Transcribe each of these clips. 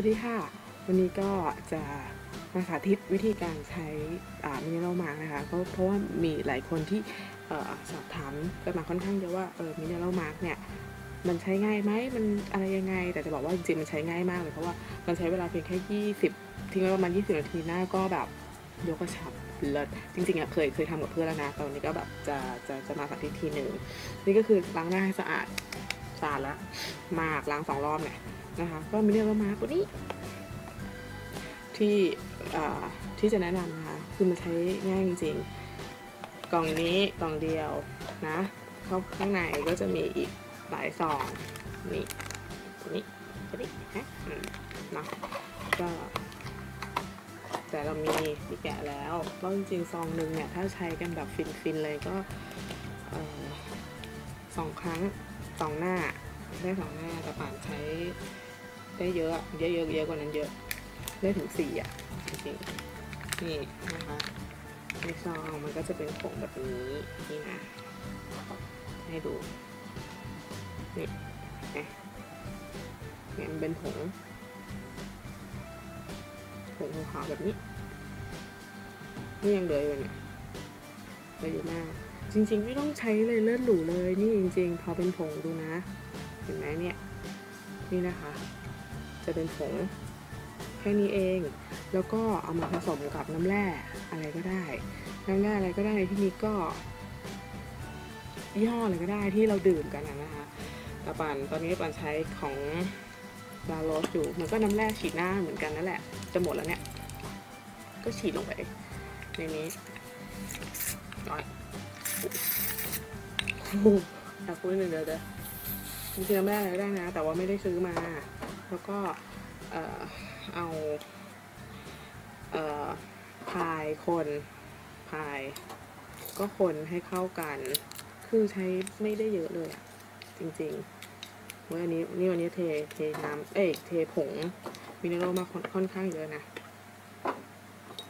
วัสดีค่ะ วันนี้ก็จะมาสาธิตวิธีการใช้มินิ r ลมาร์กนะคะก็เพราะว่ามีหลายคนที่อสอบถามกันมาค่อนข้างเยอะว่าเออมินิ r ลมาร์กเนี่ยมันใช้ง่ายไหมมันอะไรยังไง แต่จะบอกว่าจริงๆมันใช้ง่ายมากเลยเพราะว่ามันใช้เวลาเพียงแค่ 20 ทิ้งไว้ประมาณ 20 นาทีหน้าก็แบบยกกระชับเลิศจริงๆอะเคยเคยทำกับเพื่อนแล้วนะตอนนี้ก็แบบจะจะจะมาสาธิตทีหนึ่งนี่ก็คือล้างหน้าให้สะอาดสะอาดแล้วมากล้างสองรอบเนี่ย นะคะ ก็มินิ r ลมาร์กตัวนี้ ที่ที่จะแนะนำนะคะ คือมันใช้ง่ายจริงๆ กล่องนี้กล่องเดียวนะเข้าข้างในก็จะมีอีกหลายซองนี่ตัวนี้ตัวนี้ฮะเนาะก็แต่เรามีที่แกะแล้วก็จริงๆซองหนึ่งเนี่ยถ้าใช้กันแบบฟินๆเลยก็สองครั้งสองหน้าได้สองหน้าแต่ป่านใช้ ได้เยอะเยอะเยอะเยอะกว่านั้นเยอะได้ถึงสี่อะจริงๆนี่นะคะในซองมันก็จะเป็นผงแบบนี้นี่นะให้ดูนี่เนี่ยมันเป็นผงผงขาวแบบนี้นี่ยังเหลืออยู่เนี่ยเหลืออยู่มากจริงๆ ไม่ต้องใช้เลยเลือดหรูเลยนี่จริง ๆ พอเป็นผงดูนะ เห็นไหมเนี่ย นี่นะคะ จะเป็นผงแค่นี้เอง แล้วก็เอามาผสมกับน้ำแร่อะไรก็ได้ น้ำแร่อะไรก็ได้ที่นี้ก็ยี่ห้ออะไรก็ได้ที่เราดื่มกันนะคะแต่ปันตอนนี้ปันใช้ของลาโรสอยู่ มันก็น้ำแร่ฉีดหน้าเหมือนกันนั่นแหละ จะหมดแล้วเนี่ย ก็ฉีดลงไปในนี้น้อยอยากพูดหนึ่งเดียวเดียวจริงๆน้ำแร่อะไรก็ได้นะ แต่ว่าไม่ได้ซื้อมา แล้วก็เอาพายคนพายก็คนให้เข้ากัน คือใช้ไม่ได้เยอะเลยอะจริงๆเมื่ออันนี้นี่วันนี้เทเทน้ำเอ้ยเทผงมินเนอรัลมาค่อนข้างเยอะนะ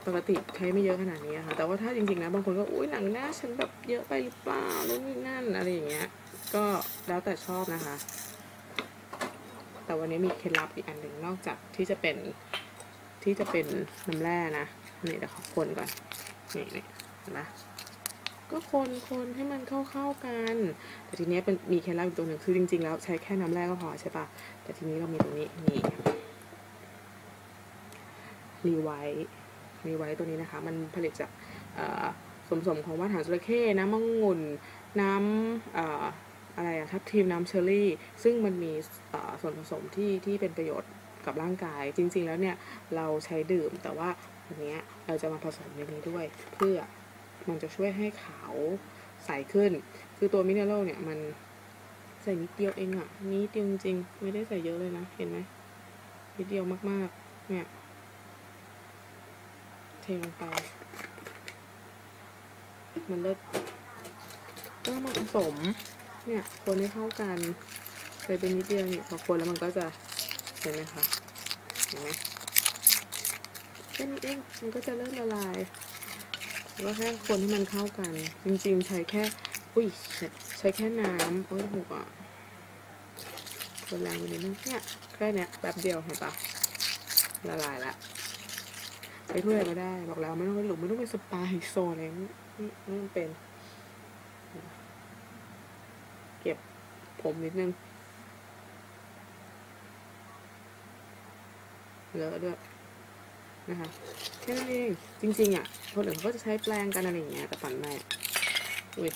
ปกติใช้ไม่เยอะขนาดนี้ค่ะ แต่ว่าถ้าจริงๆนะบางคนก็อุ้ยหนังหน้าฉันแบบเยอะไปหรือเปล่านู่นนี่นั่นอะไรอย่างเงี้ย ก็แล้วแต่ชอบนะคะ แต่วันนี้มีเคล็ดลับอีกอันหนึ่งนอกจากที่จะเป็นที่จะเป็นน้ำแร่นะนี่เดี๋ยวขอคนก่อนนี่นี่เห็นไหมก็คนคนให้มันเข้าเข้ากัน แต่ทีนี้เป็นมีเคล็ดลับอีกตัวหนึ่งคือจริงๆ แล้วใช้แค่น้ำแร่ก็พอใช่ปะแต่ทีนี้เรามีตรงนี้นี่รีไวท์รีไวท์ตัวนี้นะคะ มันผลิตจากส่วนผสมของว่านหางจระเข้น้ำมะงุ่นน้ำ อะไรอะทับทิมน้ำเชอร์รี่ ซึ่งมันมีส่วนผสมที่ที่เป็นประโยชน์กับร่างกาย จริง ๆ แล้วเนี่ยเราใช้ดื่มแต่ว่าวันนี้เราจะมาผสมในนี้ด้วย เพื่อมันจะช่วยให้ขาวใสขึ้น คือตัวมินเนอรัลเนี่ยมันใส่นิดเดียวเองอะนิดเดียวจริงๆไม่ได้ใส่เยอะเลยนะ เห็นไหมนิดเดียวมากๆ เนี่ยเทลงไป มันเลิศก็มาผสม เนี่ยคนให้เข้ากันใส่เป็นนิดเดียวเนี่ยพอคนแล้วมันก็จะเห็นไหมคะเห็นไหมแค่นี้เองมันก็จะเริ่มละลายแล้วแค่คนให้มันเข้ากัน จริงๆ ใช้แค่อุ้ยใช้แค่น้ำโอ้ยหัวคนแรงไปนิดนึงเนี่ยแค่เนี้ยแป๊บเดียวเห็นปะละลายละใช้ถ้วยก็ได้ บอกแล้วไม่ต้องไปหลุมไม่ต้องไปสปาไฮโซอะไรไม่ไม่เป็นเก็บ ผมนิดนึงเลอะด้วยนะคะแค่นั้นเองจริง ๆ อะคนอื่นเขาก็จะใช้แปรงกันอะไรอย่างเงี้ยแต่ฝันไม่อุ้ย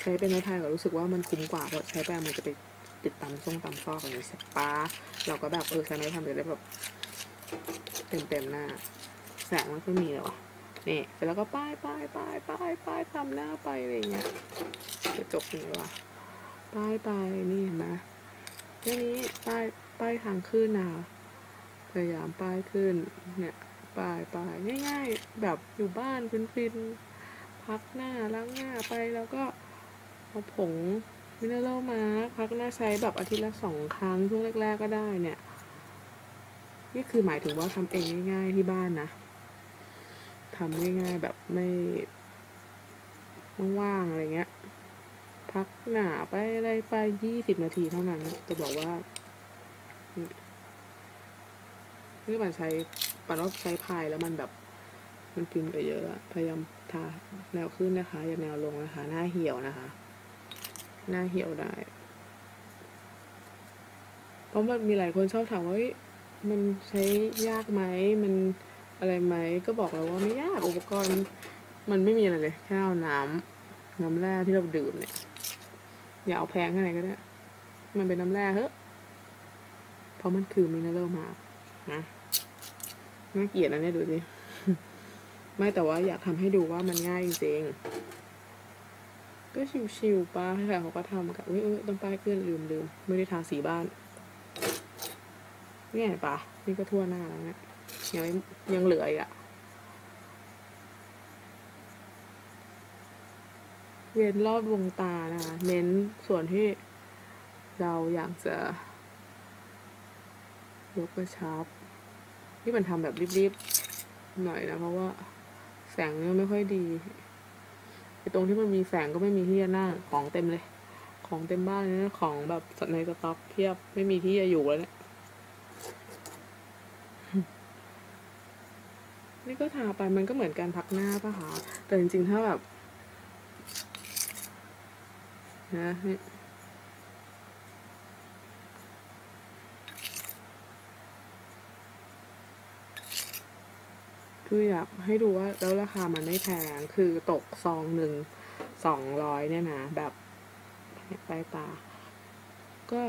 ใช้เป็นไม้พายก็รู้สึกว่ามันคุ้มกว่าเพราะใช้แปรงมันจะไปติดตามช่งตามซอกอย่างนี้สปาเราก็แบบเออใช้ไม้ทำเดี๋ยวได้แบบเต็มๆหน้าแสงมันก็มีเลยวะนี่เสร็จแล้วก็ป้ายป้ายป้ายป้ายป้ายทำหน้าไปอะไรเงี้ยจะจบเลยวะ ป้ายไปนี่เห็นไหมแค่นี้ป้ายป้ายทางขึ้นนะพยายามป้ายขึ้น เนี่ยป้ายป้ายง่าย ๆ แบบอยู่บ้านฟินๆพักหน้าล้างหน้าไปแล้วก็เอาผงมินเนอรัลมาพักหน้าใช้แบบอาทิตย์ละสองครั้งช่วงแรก ๆก็ได้เนี่ย นี่คือหมายถึงว่าทำเองง่าย ๆที่บ้านนะทำง่ายๆแบบไม่ว่างๆอะไรเงี้ย พักหนาไปอะไรไปยี่สิบนาทีเท่านั้น จะบอกว่านี่มันใช้ปันว่าใช้พายแล้วมันแบบ มันพิมพ์ไปเยอะพยายามทาแนวขึ้นนะคะ อย่าแนวลงนะคะ หน้าเหี่ยวนะคะ หน้าเหี่ยวได้ เพราะมันมีหลายคนชอบถามว่ามันใช้ยากไหม มันอะไรไหม ก็บอกแล้วว่าไม่ยากอุปกรณ์ มันไม่มีอะไรเลย แค่เอาน้ำน้ำแร่ที่เราดื่มเนี่ย อย่าเอาแพงแค่ไหนก็ได้ มันเป็นน้ำแร่เฮ้อะเพราะมันคือมินเนอรัลมานะน่าเกลียดนะเนี่ยดูสิไม่แต่ว่าอยากทำให้ดูว่ามันง่ายจริงก็ชิวๆป้าใครๆเขาก็ทำกันอุ้ยอุ้ยต้องป้ายเกลื่อนลืมลืมไม่ได้ทาสีบ้านเนี่ยปะนี่ก็ทั่วหน้าแล้วเนี่ยยังยังเหลืออีกอะ เวียนรอบดวงตานะคะ เน้นส่วนที่เราอยากจะยกกระชับ ที่มันทำแบบรีบๆหน่อยนะ เพราะว่าแสงเนี่ยไม่ค่อยดีไอตรงที่มันมีแสงก็ไม่มีที่จะนั่งของเต็มเลย ของเต็มบ้านเลยนะของแบบในสต็อกเพียบไม่มีที่จะอยู่แล้วเนี่ยนี่ก็ทาไปมันก็เหมือนการพักหน้าป่ะคะแต่จริงๆ ถ้าแบบ นะคืออยากให้ดูว่าแล้วราคามันไม่แพง คือตกซองหนึ่งสองร้อยเนี่ยนะ แบบใต้ตา ก็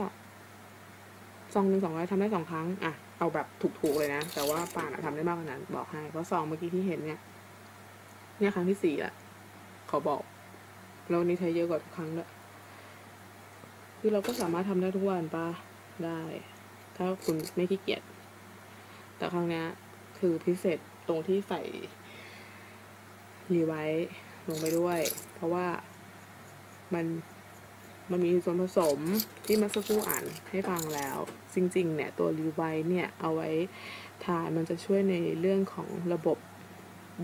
ซองหนึ่งสองร้อยทำได้สองครั้ง อะ เอาแบบถูกๆเลยนะ แต่ว่าป่านอะทำได้มากกว่านั้น บอกให้ เพราะซองเมื่อกี้ที่เห็นเนี่ย เนี่ยครั้งที่สี่ละขาบอก แล้วนนี้ใช้เยอะกว่าทุกครั้งเลย คือเราก็สามารถทำได้ทุกวันปะได้ ถ้าคุณไม่ขี้เกียจ แต่ครั้งนี้คือพิเศษตรงที่ใส่รีไวท์ลงไปด้วย เพราะว่ามันมันมีส่วนผสมที่มาสักครู่อ่านให้ฟังแล้ว จริง ๆ เนี่ย ตัวรีไวท์เนี่ยเอาไว้ทานมันจะช่วยในเรื่องของระบบ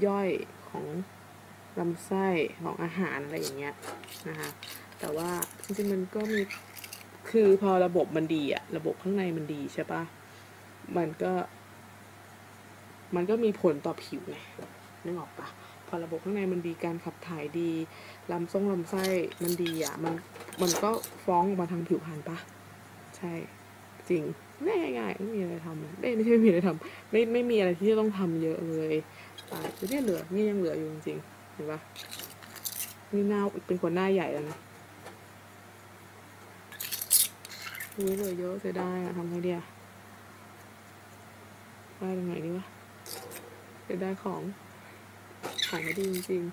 ย่อยของลำไส้ของอาหารอะไรอย่างเงี้ยนะคะแต่ว่าจริงๆมันก็มี คือพอระบบมันดีอะระบบข้างในมันดีใช่ปะมันก็ มันก็มีผลต่อผิวไงนึกออกปะพอระบบข้างในมันดีการขับถ่ายดีลำทรงลำไส้มันดีอะมันมันก็ฟ้องออกมาทางผิวพรรณปะใช่ จริงง่ายง่ายๆไม่มีอะไรทำเลยไม่ไม่ใช่ไม่มีอะไรทำไม่ไม่มีอะไรที่จะต้องทำเยอะเลยตาเนี่ยเหลือนี่ยังเหลืออยู่จริงๆเห็นปะนี่หน้าเป็นคนหน้าใหญ่แล้วนะ อุ้ยเหลือเยอะเสียดายอะทำไงดีอะได้ตรงไหนดีวะเสียดายของขายไม่ดีจริง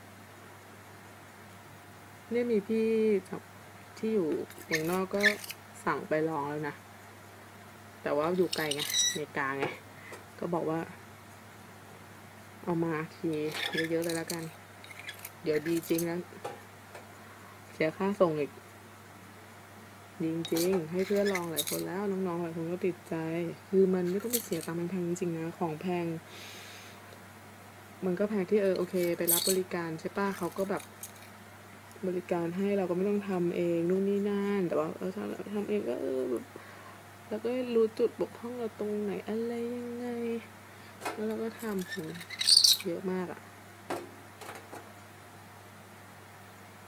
ๆเนี่ยมีพี่ที่อยู่เมืองนอกก็สั่งไปลองแล้วนะ แต่ว่าอยู่ไกลไงอเมริกาไง ก็บอกว่า เอามาทีเยอะๆเลยแล้วกัน เดี๋ยวดีจริงแล้วเสียค่าส่งอีก จริงๆ ให้เพื่อนลองหลายคนแล้วน้องๆหลายคนก็ติดใจ คือมันไม่ต้องไปเสียตังค์แพงจริงๆนะของแพง มันก็แพงที่เออโอเค ไปรับบริการใช่ป้ะเขาก็แบบ บริการให้เราก็ไม่ต้องทำเองนู่นนี่นั่นแต่ว่าเออถ้าเราทำเองก็เออแบบเราก็รู้จุดบกพร่องเราตรงไหนอะไรยังไง แล้วเราก็ทำเยอะมากอะ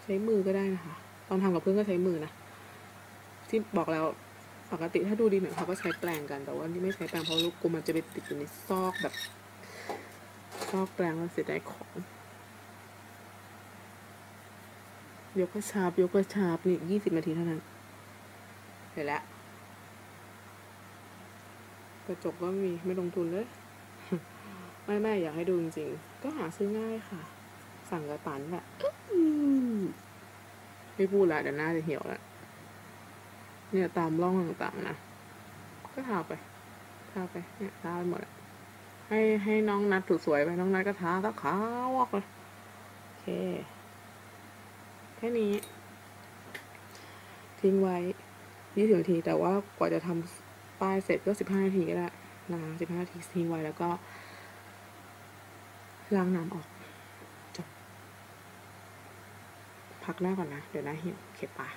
ใช้มือก็ได้นะคะ ตอนทำกับเพื่อนก็ใช้มือนะ ที่บอกแล้วปกติถ้าดูดีหน่อยเขาก็ใช้แปรงกัน แต่ว่านี่ไม่ใช้แปรงเพราะลูกกูมันจะไปติดอยู่ในซอกแบบ ซอกแปรงแล้วเสียดายของ ยกกระชับยกกระชับนี่ยี่สิบนาทีเท่านั้นเสร็จแล้วกระจกก็มีไม่ลงทุนเลย ไม่ไม่อยากให้ดูจริงๆ ก็หาซื้อง่ายค่ะ สั่งกระตันแหละไม่พูดละเดี๋ยวหน้าจะเหี่ยวละ เนี่ยตามร่องต่างๆนะ ก็ทาไป ทาไป เนี่ยทาไปหมด ให้ให้น้องนัดสวยๆไป น้องนัดก็ทาก็ขาวออกเลยโอเค แค่นี้ ทิ้งไว้ยี่สิบนาที แต่ว่ากว่าจะทำป้ายเสร็จก็สิบห้านาทีก็ได้นะสิบห้านาทีทิ้งไว้แล้วก็ล้างน้ำออกจบพักหน้าก่อนนะ เดี๋ยวหน้าเหี่ยวโอเคปะ